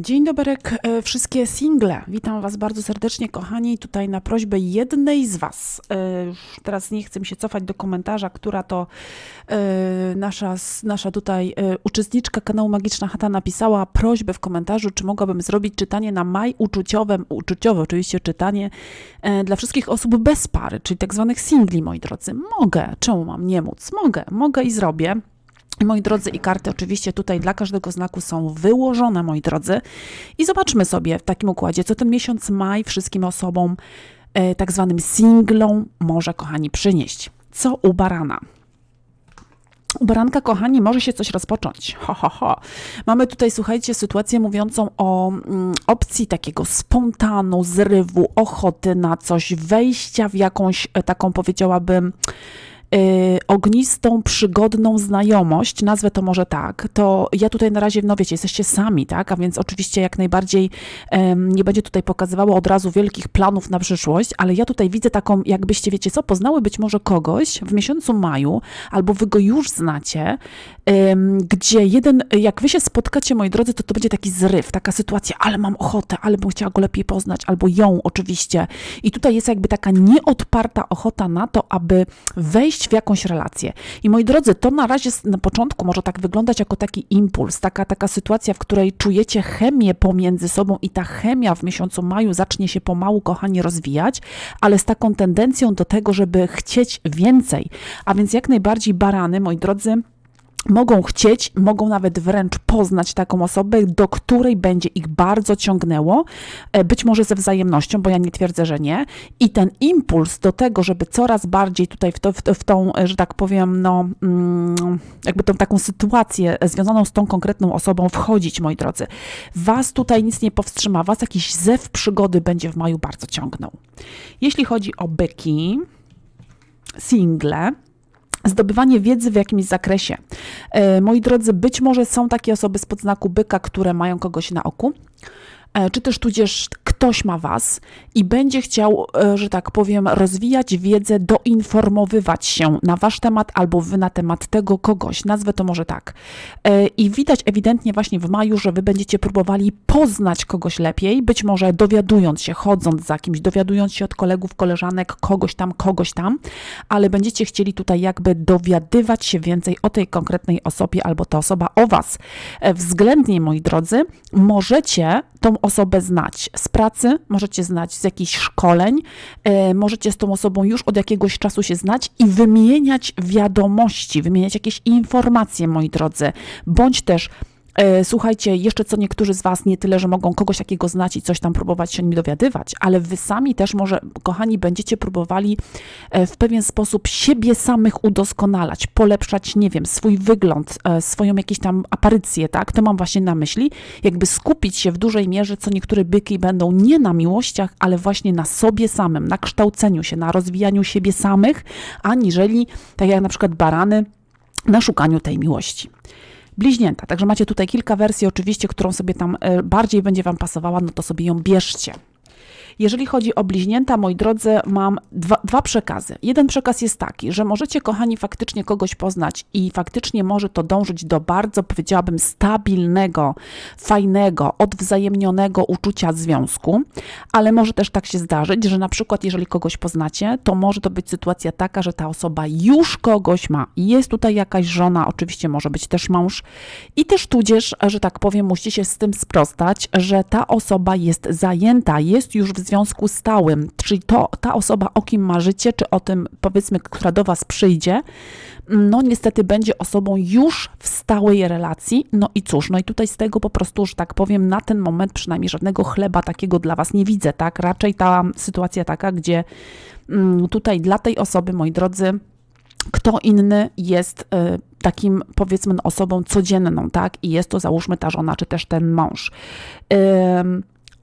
Dzień dobry, e, wszystkie single. Witam Was bardzo serdecznie, kochani. Tutaj na prośbę jednej z Was. E, Teraz nie chcę mi się cofać do komentarza, która to e, nasza, nasza tutaj uczestniczka kanału Magiczna Chata napisała prośbę w komentarzu, czy mogłabym zrobić czytanie na maj uczuciowe, uczuciowe oczywiście czytanie dla wszystkich osób bez pary, czyli tak zwanych singli, moi drodzy. Mogę. Czemu mam nie móc? Mogę. Mogę i zrobię. Moi drodzy, i karty oczywiście tutaj dla każdego znaku są wyłożone, moi drodzy. I zobaczmy sobie w takim układzie, co ten miesiąc maj wszystkim osobom, e, tak zwanym singlom, może, kochani, przynieść. Co u barana? U baranka, kochani, może się coś rozpocząć. Ho, ho, ho. Mamy tutaj, słuchajcie, sytuację mówiącą o mm, opcji takiego spontanu, zrywu, ochoty na coś, wejścia w jakąś e, taką, powiedziałabym, ognistą, przygodną znajomość, nazwę to może tak, to ja tutaj na razie, no wiecie, jesteście sami, tak, a więc oczywiście jak najbardziej nie będzie tutaj pokazywało od razu wielkich planów na przyszłość, ale ja tutaj widzę taką, jakbyście, wiecie co, poznały być może kogoś w miesiącu maju, albo wy go już znacie, gdzie jeden, jak wy się spotkacie, moi drodzy, to to będzie taki zryw, taka sytuacja, ale mam ochotę, ale bym chciała go lepiej poznać, albo ją oczywiście. I tutaj jest jakby taka nieodparta ochota na to, aby wejść wejść w jakąś relację. I moi drodzy, to na razie na początku może tak wyglądać jako taki impuls, taka, taka sytuacja, w której czujecie chemię pomiędzy sobą i ta chemia w miesiącu maju zacznie się pomału, kochani, rozwijać, ale z taką tendencją do tego, żeby chcieć więcej. A więc jak najbardziej barany, moi drodzy, mogą chcieć, mogą nawet wręcz poznać taką osobę, do której będzie ich bardzo ciągnęło, e, być może ze wzajemnością, bo ja nie twierdzę, że nie. I ten impuls do tego, żeby coraz bardziej tutaj w, to, w, w tą, że tak powiem, no, mm, jakby tą taką sytuację związaną z tą konkretną osobą wchodzić, moi drodzy. Was tutaj nic nie powstrzyma, was jakiś zew przygody będzie w maju bardzo ciągnął. Jeśli chodzi o byki, single, Zdobywanie wiedzy w jakimś zakresie. E, moi drodzy, być może są takie osoby z podznaku byka, które mają kogoś na oku, E, czy też tudzież ktoś ma Was i będzie chciał, e, że tak powiem, rozwijać wiedzę, doinformowywać się na Wasz temat albo Wy na temat tego kogoś. Nazwę to może tak. E, I widać ewidentnie właśnie w maju, że Wy będziecie próbowali poznać kogoś lepiej, być może dowiadując się, chodząc za kimś, dowiadując się od kolegów, koleżanek, kogoś tam, kogoś tam, ale będziecie chcieli tutaj jakby dowiadywać się więcej o tej konkretnej osobie albo ta osoba o Was. Względnie, moi drodzy, możecie tą osobę znać z pracy, możecie znać z jakichś szkoleń, e, możecie z tą osobą już od jakiegoś czasu się znać i wymieniać wiadomości, wymieniać jakieś informacje, moi drodzy, bądź też słuchajcie, jeszcze co niektórzy z Was nie tyle, że mogą kogoś takiego znać i coś tam próbować się nim dowiadywać, ale Wy sami też może, kochani, będziecie próbowali e, w pewien sposób siebie samych udoskonalać, polepszać, nie wiem, swój wygląd, e, swoją jakieś tam aparycję, tak? To mam właśnie na myśli, jakby skupić się w dużej mierze, co niektóre byki będą nie na miłościach, ale właśnie na sobie samym, na kształceniu się, na rozwijaniu siebie samych, aniżeli, tak jak na przykład barany, na szukaniu tej miłości bliźnięta. Także macie tutaj kilka wersji, oczywiście, którą sobie tam e, bardziej będzie Wam pasowała, no to sobie ją bierzcie. Jeżeli chodzi o bliźnięta, moi drodzy, mam dwa, dwa, przekazy. Jeden przekaz jest taki, że możecie, kochani, faktycznie kogoś poznać i faktycznie może to dążyć do bardzo, powiedziałabym, stabilnego, fajnego, odwzajemnionego uczucia związku, ale może też tak się zdarzyć, że na przykład, jeżeli kogoś poznacie, to może to być sytuacja taka, że ta osoba już kogoś ma. Jest tutaj jakaś żona, oczywiście może być też mąż, i też tudzież, że tak powiem, musicie się z tym sprostać, że ta osoba jest zajęta, jest już w związku stałym, czyli to ta osoba, o kim marzycie, czy o tym, powiedzmy, która do Was przyjdzie, no niestety będzie osobą już w stałej relacji. No i cóż, no i tutaj z tego po prostu, że tak powiem, na ten moment przynajmniej żadnego chleba takiego dla Was nie widzę, tak? Raczej ta sytuacja taka, gdzie mm, tutaj dla tej osoby, moi drodzy, kto inny jest y, takim, powiedzmy, osobą codzienną, tak? I jest to, załóżmy, ta żona, czy też ten mąż.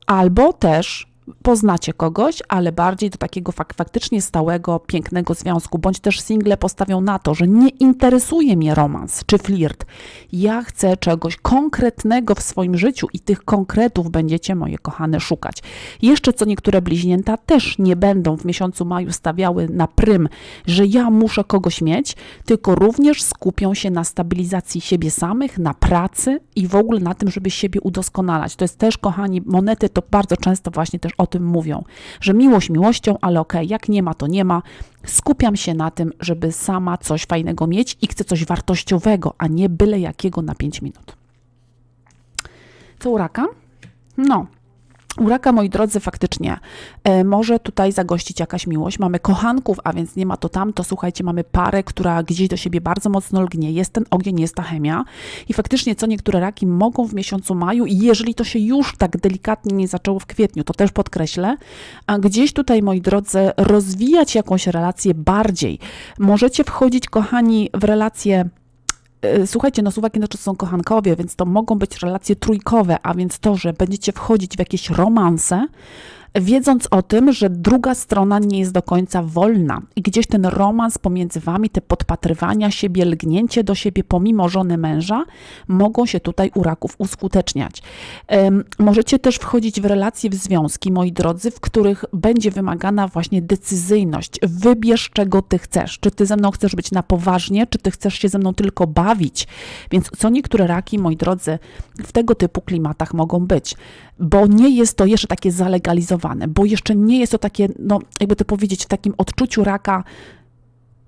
Albo też poznacie kogoś, ale bardziej do takiego fak faktycznie stałego, pięknego związku, bądź też single postawią na to, że nie interesuje mnie romans czy flirt. Ja chcę czegoś konkretnego w swoim życiu i tych konkretów będziecie, moje kochane, szukać. Jeszcze co niektóre bliźnięta też nie będą w miesiącu maju stawiały na prym, że ja muszę kogoś mieć, tylko również skupią się na stabilizacji siebie samych, na pracy i w ogóle na tym, żeby siebie udoskonalać. To jest też, kochani, monety to bardzo często właśnie też o tym mówią, że miłość miłością, ale okej, okay, jak nie ma, to nie ma. Skupiam się na tym, żeby sama coś fajnego mieć i chcę coś wartościowego, a nie byle jakiego na 5 minut. Co u raka? No, u raka, moi drodzy, faktycznie e, może tutaj zagościć jakaś miłość. Mamy kochanków, a więc nie ma to tam, to słuchajcie, mamy parę, która gdzieś do siebie bardzo mocno lgnie. Jest ten ogień, jest ta chemia. I faktycznie co niektóre raki mogą w miesiącu maju, i jeżeli to się już tak delikatnie nie zaczęło w kwietniu, to też podkreślę, a gdzieś tutaj, moi drodzy, rozwijać jakąś relację bardziej. Możecie wchodzić, kochani, w relacje słuchajcie, no Słowaki to są kochankowie, więc to mogą być relacje trójkowe, a więc to, że będziecie wchodzić w jakieś romanse, wiedząc o tym, że druga strona nie jest do końca wolna i gdzieś ten romans pomiędzy wami, te podpatrywania siebie, lgnięcie do siebie pomimo żony męża, mogą się tutaj u raków uskuteczniać. Możecie też wchodzić w relacje, w związki, moi drodzy, w których będzie wymagana właśnie decyzyjność. Wybierz, czego ty chcesz. Czy ty ze mną chcesz być na poważnie, czy ty chcesz się ze mną tylko bawić. Więc co niektóre raki, moi drodzy, w tego typu klimatach mogą być, bo nie jest to jeszcze takie zalegalizowane bo jeszcze nie jest to takie, no jakby to powiedzieć, w takim odczuciu raka,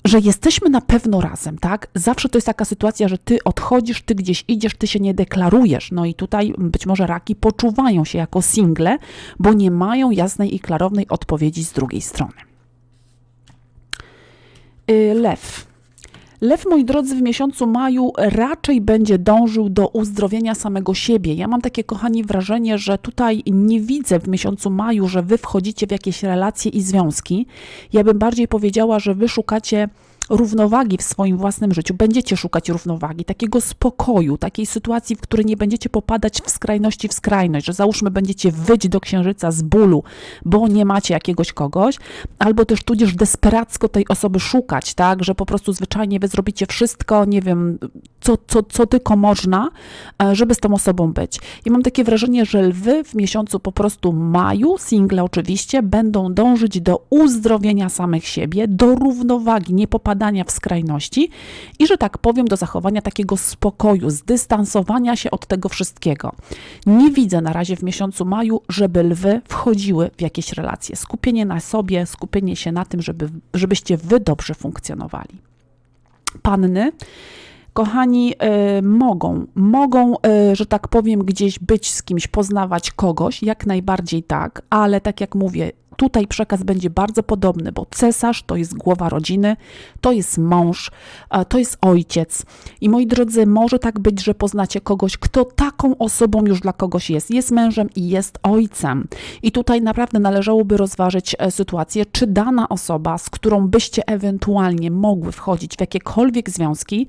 że jesteśmy na pewno razem, tak? Zawsze to jest taka sytuacja, że ty odchodzisz, ty gdzieś idziesz, ty się nie deklarujesz. No i tutaj być może raki poczuwają się jako single, bo nie mają jasnej i klarownej odpowiedzi z drugiej strony. Y, lew. Lew, moi drodzy, w miesiącu maju raczej będzie dążył do uzdrowienia samego siebie. Ja mam takie, kochani, wrażenie, że tutaj nie widzę w miesiącu maju, że wy wchodzicie w jakieś relacje i związki. Ja bym bardziej powiedziała, że wy szukacie równowagi w swoim własnym życiu, będziecie szukać równowagi, takiego spokoju, takiej sytuacji, w której nie będziecie popadać w skrajności w skrajność, że załóżmy będziecie wyjść do księżyca z bólu, bo nie macie jakiegoś kogoś, albo też tudzież desperacko tej osoby szukać, tak, że po prostu zwyczajnie wy zrobicie wszystko, nie wiem, co, co, co tylko można, e, żeby z tą osobą być. I mam takie wrażenie, że lwy w miesiącu po prostu maju, single oczywiście, będą dążyć do uzdrowienia samych siebie, do równowagi, nie popadać popadania w skrajności i, że tak powiem, do zachowania takiego spokoju, zdystansowania się od tego wszystkiego. Nie widzę na razie w miesiącu maju, żeby lwy wchodziły w jakieś relacje. Skupienie na sobie, skupienie się na tym, żeby, żebyście wy dobrze funkcjonowali. Panny kochani, y, mogą, mogą, y, że tak powiem, gdzieś być z kimś, poznawać kogoś, jak najbardziej tak, ale tak jak mówię, Tutaj przekaz będzie bardzo podobny, bo cesarz to jest głowa rodziny, to jest mąż, to jest ojciec. I moi drodzy, może tak być, że poznacie kogoś, kto taką osobą już dla kogoś jest. Jest mężem i jest ojcem. I tutaj naprawdę należałoby rozważyć e, sytuację, czy dana osoba, z którą byście ewentualnie mogły wchodzić w jakiekolwiek związki,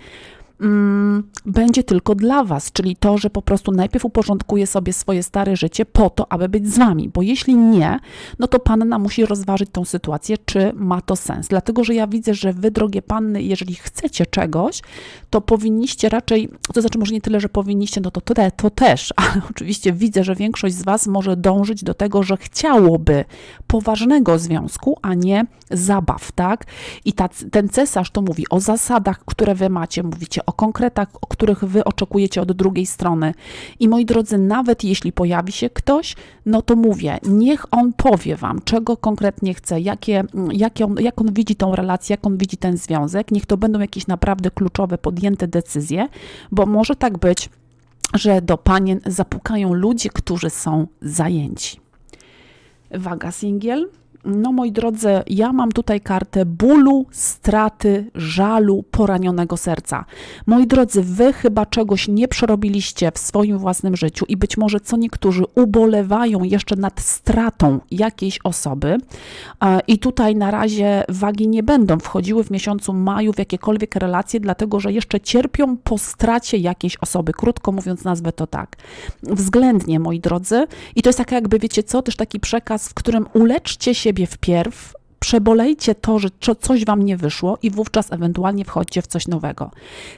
mm, będzie tylko dla Was, czyli to, że po prostu najpierw uporządkuje sobie swoje stare życie po to, aby być z Wami, bo jeśli nie, no to Panna musi rozważyć tą sytuację, czy ma to sens. Dlatego, że ja widzę, że Wy, drogie Panny, jeżeli chcecie czegoś, to powinniście raczej, to znaczy może nie tyle, że powinniście, no to to, to też, ale oczywiście widzę, że większość z Was może dążyć do tego, że chciałoby poważnego związku, a nie zabaw, tak? I ta, ten cesarz to mówi o zasadach, które Wy macie, mówicie o konkretach, o których wy oczekujecie od drugiej strony. I moi drodzy, nawet jeśli pojawi się ktoś, no to mówię, niech on powie wam, czego konkretnie chce, jakie, jakie on, jak on widzi tą relację, jak on widzi ten związek. Niech to będą jakieś naprawdę kluczowe, podjęte decyzje, bo może tak być, że do panien zapukają ludzie, którzy są zajęci. Waga singiel No moi drodzy, ja mam tutaj kartę bólu, straty, żalu, poranionego serca. Moi drodzy, wy chyba czegoś nie przerobiliście w swoim własnym życiu i być może co niektórzy ubolewają jeszcze nad stratą jakiejś osoby i tutaj na razie wagi nie będą wchodziły w miesiącu maju w jakiekolwiek relacje, dlatego że jeszcze cierpią po stracie jakiejś osoby. Krótko mówiąc, nazwę to tak. Względnie, moi drodzy, i to jest taka jakby, wiecie co, też taki przekaz, w którym uleczcie siebie wpierw, przebolejcie to, że coś wam nie wyszło i wówczas ewentualnie wchodźcie w coś nowego.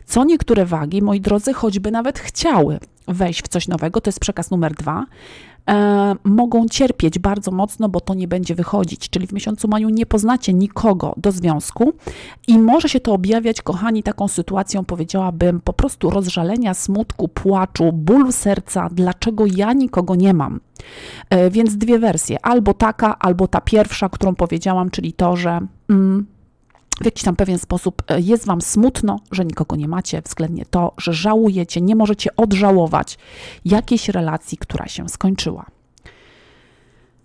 Co niektóre wagi, moi drodzy, choćby nawet chciały wejść w coś nowego, to jest przekaz numer dwa, e, mogą cierpieć bardzo mocno, bo to nie będzie wychodzić. Czyli w miesiącu maju nie poznacie nikogo do związku i może się to objawiać, kochani, taką sytuacją, powiedziałabym, po prostu rozżalenia, smutku, płaczu, bólu serca, dlaczego ja nikogo nie mam. E, więc dwie wersje, albo taka, albo ta pierwsza, którą powiedziałam, czyli to, że. Mm, w jakiś tam pewien sposób e, jest Wam smutno, że nikogo nie macie, względnie to, że żałujecie, nie możecie odżałować jakiejś relacji, która się skończyła.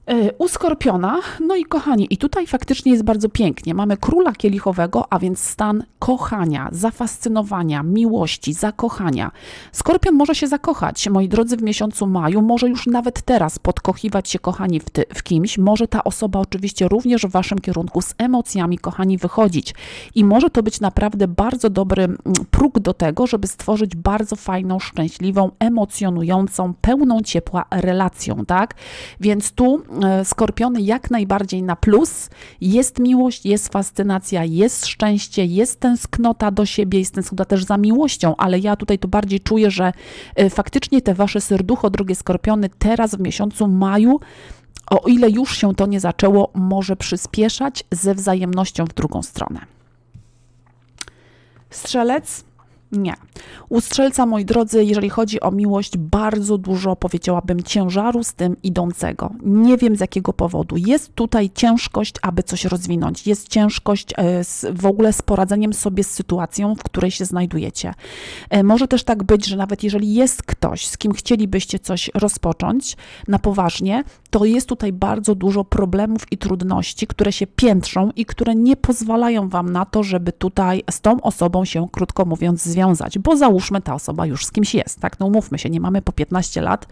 E, u Skorpiona, no i kochani, i tutaj faktycznie jest bardzo pięknie. Mamy króla kielichowego, a więc stan kochania, zafascynowania, miłości, zakochania. Skorpion może się zakochać, moi drodzy, w miesiącu maju, może już nawet teraz podkochiwać się, kochani, w, ty, w kimś. Może ta osoba oczywiście również w waszym kierunku z emocjami, kochani, wychodzić. I może to być naprawdę bardzo dobry mm, próg do tego, żeby stworzyć bardzo fajną, szczęśliwą, emocjonującą, pełną ciepła relacją, tak? Więc tu skorpiony jak najbardziej na plus. Jest miłość, jest fascynacja, jest szczęście, jest tęsknota do siebie, jest tęsknota też za miłością, ale ja tutaj to bardziej czuję, że e, faktycznie te wasze serducho, drogie skorpiony, teraz w miesiącu maju o ile już się to nie zaczęło, może przyspieszać ze wzajemnością w drugą stronę. Strzelec nie. U strzelca, moi drodzy, jeżeli chodzi o miłość, bardzo dużo, powiedziałabym, ciężaru z tym idącego. Nie wiem z jakiego powodu. Jest tutaj ciężkość, aby coś rozwinąć. Jest ciężkość e, z, w ogóle z poradzeniem sobie z sytuacją, w której się znajdujecie. E, może też tak być, że nawet jeżeli jest ktoś, z kim chcielibyście coś rozpocząć na poważnie, to jest tutaj bardzo dużo problemów i trudności, które się piętrzą i które nie pozwalają wam na to, żeby tutaj z tą osobą się, krótko mówiąc, związać, bo załóżmy, ta osoba już z kimś jest, tak? No umówmy się, nie mamy po 15 lat,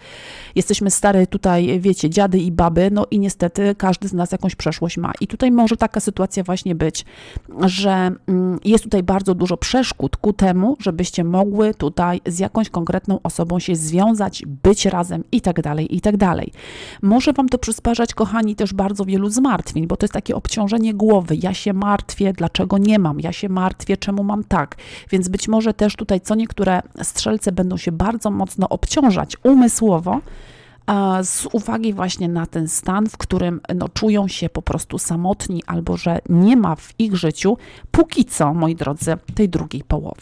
jesteśmy stary tutaj, wiecie, dziady i baby, no i niestety każdy z nas jakąś przeszłość ma. I tutaj może taka sytuacja właśnie być, że mm, jest tutaj bardzo dużo przeszkód ku temu, żebyście mogły tutaj z jakąś konkretną osobą się związać, być razem i tak dalej, i tak dalej. Może Wam to przysparzać, kochani, też bardzo wielu zmartwień, bo to jest takie obciążenie głowy. Ja się martwię, dlaczego nie mam, ja się martwię, czemu mam tak. Więc być może też tutaj co niektóre strzelce będą się bardzo mocno obciążać umysłowo, z uwagi właśnie na ten stan, w którym no, czują się po prostu samotni, albo że nie ma w ich życiu, póki co, moi drodzy, tej drugiej połowy.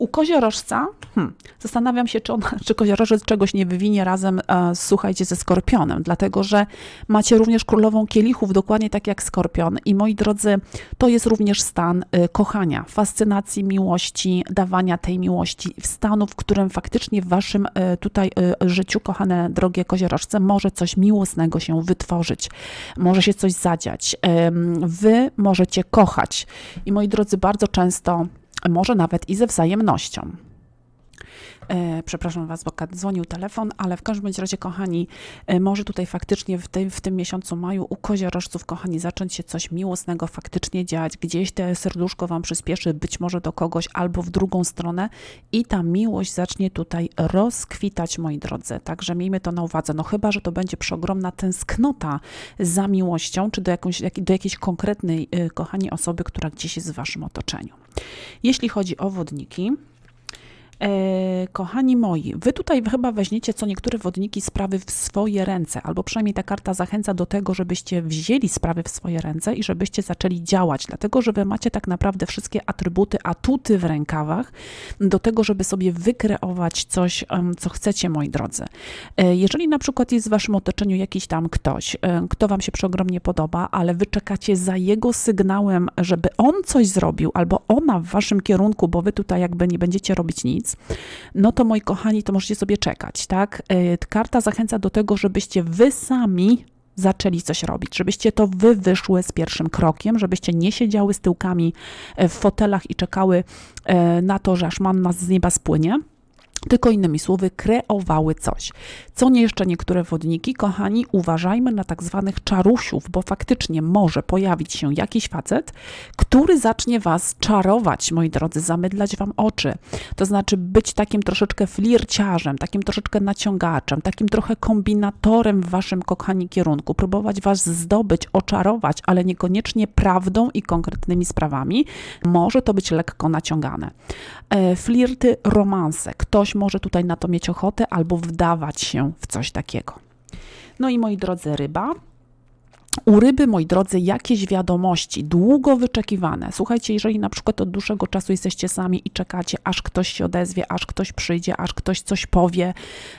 U koziorożca hmm, zastanawiam się, czy, on, czy koziorożec czegoś nie wywinie razem, e, słuchajcie, ze skorpionem, dlatego że macie również królową kielichów, dokładnie tak jak skorpion. I moi drodzy, to jest również stan y, kochania, fascynacji, miłości, dawania tej miłości, w stanu, w którym faktycznie w waszym y, tutaj y, życiu, kochane drogie koziorożce, może coś miłosnego się wytworzyć, może się coś zadziać. Wy możecie kochać. I moi drodzy, bardzo często może nawet i ze wzajemnością. E, przepraszam Was, bo dzwonił telefon, ale w każdym razie, kochani, e, może tutaj faktycznie w, tej, w tym miesiącu maju u koziorożców, kochani, zacząć się coś miłosnego faktycznie dziać. Gdzieś te serduszko Wam przyspieszy, być może do kogoś albo w drugą stronę i ta miłość zacznie tutaj rozkwitać, moi drodzy. Także miejmy to na uwadze. No chyba, że to będzie przeogromna tęsknota za miłością, czy do, jakąś, do jakiejś konkretnej, e, kochani, osoby, która gdzieś jest w Waszym otoczeniu. Jeśli chodzi o wodniki, kochani moi, wy tutaj chyba weźmiecie co niektóre wodniki sprawy w swoje ręce, albo przynajmniej ta karta zachęca do tego, żebyście wzięli sprawy w swoje ręce i żebyście zaczęli działać, dlatego że wy macie tak naprawdę wszystkie atrybuty, atuty w rękawach do tego, żeby sobie wykreować coś, co chcecie, moi drodzy. E, jeżeli na przykład jest w waszym otoczeniu jakiś tam ktoś, e, kto wam się przeogromnie podoba, ale wy czekacie za jego sygnałem, żeby on coś zrobił, albo ona w waszym kierunku, bo wy tutaj jakby nie będziecie robić nic, no to moi kochani, to możecie sobie czekać, tak? E, karta zachęca do tego, żebyście wy sami zaczęli coś robić, żebyście to wy wyszły z pierwszym krokiem, żebyście nie siedziały z tyłkami e, w fotelach i czekały e, na to, że aż manna z nieba spłynie tylko innymi słowy, kreowały coś. Co nie jeszcze niektóre wodniki, kochani, uważajmy na tak zwanych czarusiów, bo faktycznie może pojawić się jakiś facet, który zacznie was czarować, moi drodzy, zamydlać wam oczy. To znaczy być takim troszeczkę flirciarzem, takim troszeczkę naciągaczem, takim trochę kombinatorem w waszym, kochani, kierunku, próbować was zdobyć, oczarować, ale niekoniecznie prawdą i konkretnymi sprawami. Może to być lekko naciągane. E, flirty, romanse. Ktoś może tutaj na to mieć ochotę albo wdawać się w coś takiego. No i moi drodzy, ryba. U ryby, moi drodzy, jakieś wiadomości długo wyczekiwane. Słuchajcie, jeżeli na przykład od dłuższego czasu jesteście sami i czekacie, aż ktoś się odezwie, aż ktoś przyjdzie, aż ktoś coś powie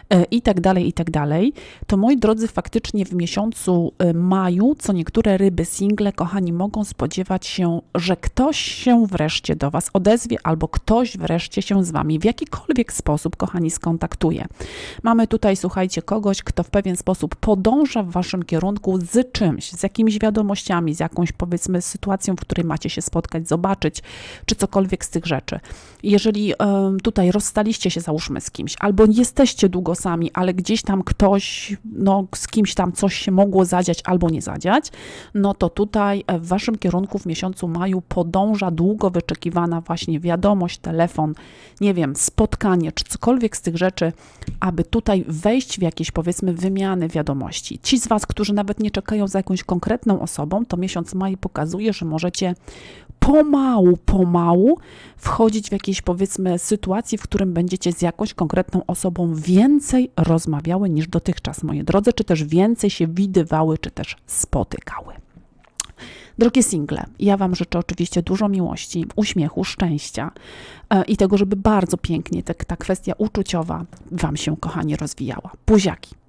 e, i tak dalej, i tak dalej, to moi drodzy, faktycznie w miesiącu e, maju, co niektóre ryby single, kochani, mogą spodziewać się, że ktoś się wreszcie do Was odezwie, albo ktoś wreszcie się z Wami w jakikolwiek sposób, kochani, skontaktuje. Mamy tutaj, słuchajcie, kogoś, kto w pewien sposób podąża w Waszym kierunku z czymś, z jakimiś wiadomościami, z jakąś powiedzmy sytuacją, w której macie się spotkać, zobaczyć, czy cokolwiek z tych rzeczy. Jeżeli tutaj rozstaliście się, załóżmy, z kimś, albo jesteście długo sami, ale gdzieś tam ktoś, no z kimś tam coś się mogło zadziać albo nie zadziać, no to tutaj e, w waszym kierunku w miesiącu maju podąża długo wyczekiwana właśnie wiadomość, telefon, nie wiem, spotkanie, czy cokolwiek z tych rzeczy, aby tutaj wejść w jakieś powiedzmy wymiany wiadomości. Ci z was, którzy nawet nie czekają za jakąś konkretną osobą, to miesiąc maj pokazuje, że możecie pomału, pomału wchodzić w jakieś powiedzmy sytuacje, w którym będziecie z jakąś konkretną osobą więcej rozmawiały niż dotychczas, moje drodze, czy też więcej się widywały, czy też spotykały. Drogie single, ja Wam życzę oczywiście dużo miłości, uśmiechu, szczęścia e, i tego, żeby bardzo pięknie ta, ta kwestia uczuciowa Wam się, kochani, rozwijała. Buziaki.